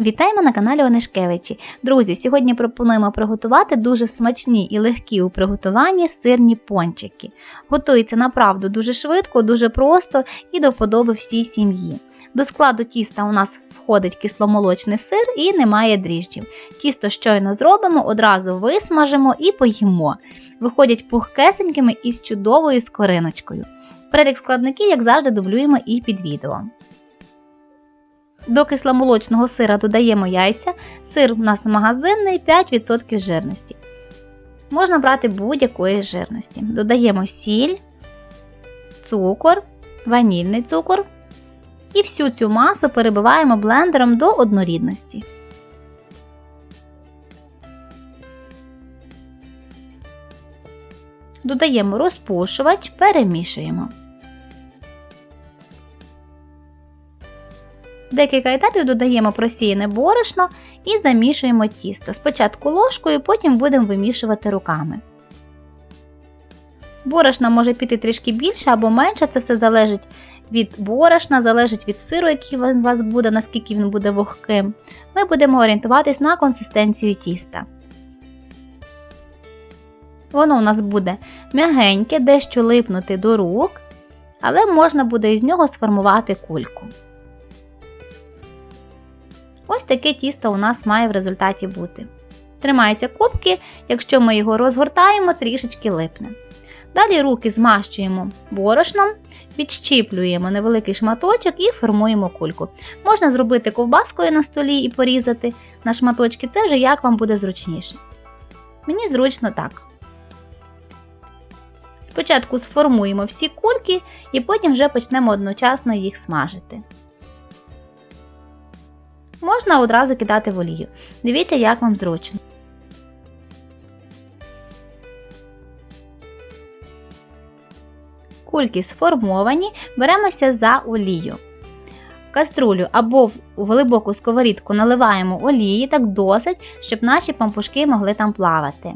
Вітаємо на каналі Онишкевичі. Друзі, сьогодні пропонуємо приготувати дуже смачні і легкі у приготуванні сирні пончики. Готується направду дуже швидко, дуже просто і до вподоби всій сім'ї. До складу тіста у нас входить кисломолочний сир і немає дріжджів. Тісто щойно зробимо, одразу висмажимо і поїмо. Виходять пухкесенькими і з чудовою скориночкою. Перелік складників, як завжди, дублюємо і під відео. До кисломолочного сира додаємо яйця. Сир у нас магазинний 5% жирності. Можна брати будь-якої жирності. Додаємо сіль, цукор, ванільний цукор. І всю цю масу перебиваємо блендером до однорідності. Додаємо розпушувач, перемішуємо. Декілька етапів додаємо просіяне борошно і замішуємо тісто. Спочатку ложкою, потім будемо вимішувати руками. Борошна може піти трішки більше або менше, це все залежить від борошна, залежить від сиру, який у вас буде, наскільки він буде вогким. Ми будемо орієнтуватись на консистенцію тіста. Воно у нас буде м'ягеньке, дещо липнути до рук, але можна буде із нього сформувати кульку. Ось таке тісто у нас має в результаті бути. Тримається кубки, якщо ми його розгортаємо, трішечки липне. Далі руки змащуємо борошном, відщіплюємо невеликий шматочок і формуємо кульку. Можна зробити ковбаскою на столі і порізати на шматочки, це вже як вам буде зручніше. Мені зручно так. Спочатку сформуємо всі кульки і потім вже почнемо одночасно їх смажити. Можна одразу кидати в олію. Дивіться, як вам зручно. Кульки сформовані, беремося за олію. В каструлю або в глибоку сковорідку наливаємо олії так досить, щоб наші пампушки могли там плавати.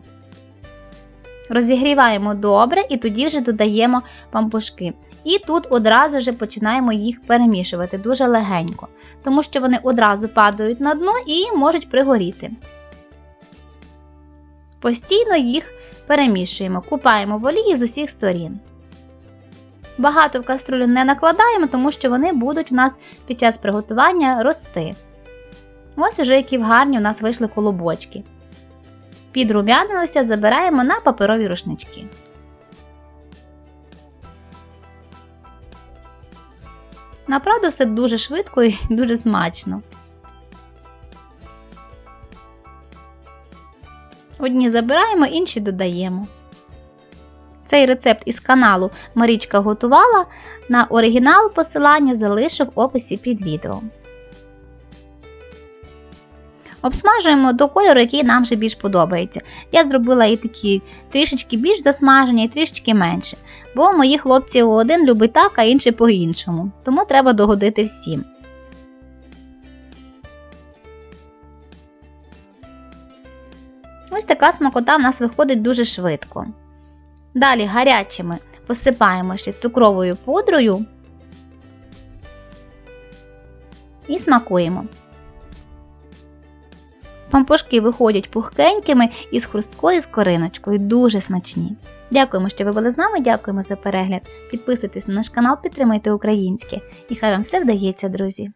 Розігріваємо добре і тоді вже додаємо пампушки. І тут одразу вже починаємо їх перемішувати дуже легенько, тому що вони одразу падають на дно і можуть пригоріти. Постійно їх перемішуємо, купаємо в олії з усіх сторін. Багато в каструлю не накладаємо, тому що вони будуть у нас під час приготування рости. Ось уже які гарні у нас вийшли колобочки. Підрумянилися, забираємо на паперові рушнички. Направду все дуже швидко і дуже смачно. Одні забираємо, інші додаємо. Цей рецепт із каналу Марічка готувала. На оригінал посилання залишу в описі під відео. Обсмажуємо до кольору, який нам вже більш подобається. Я зробила і такі трішечки більш засмажені, і трішечки менше. Бо мої хлопці один любить так, а інший по-іншому. Тому треба догодити всім. Ось така смакота в нас виходить дуже швидко. Далі гарячими посипаємо ще цукровою пудрою і смакуємо. Пампушки виходять пухкенькими і з хрусткою скориночкою, дуже смачні. Дякуємо, що ви були з нами, дякуємо за перегляд. Підписуйтесь на наш канал, підтримайте українське. І хай вам все вдається, друзі!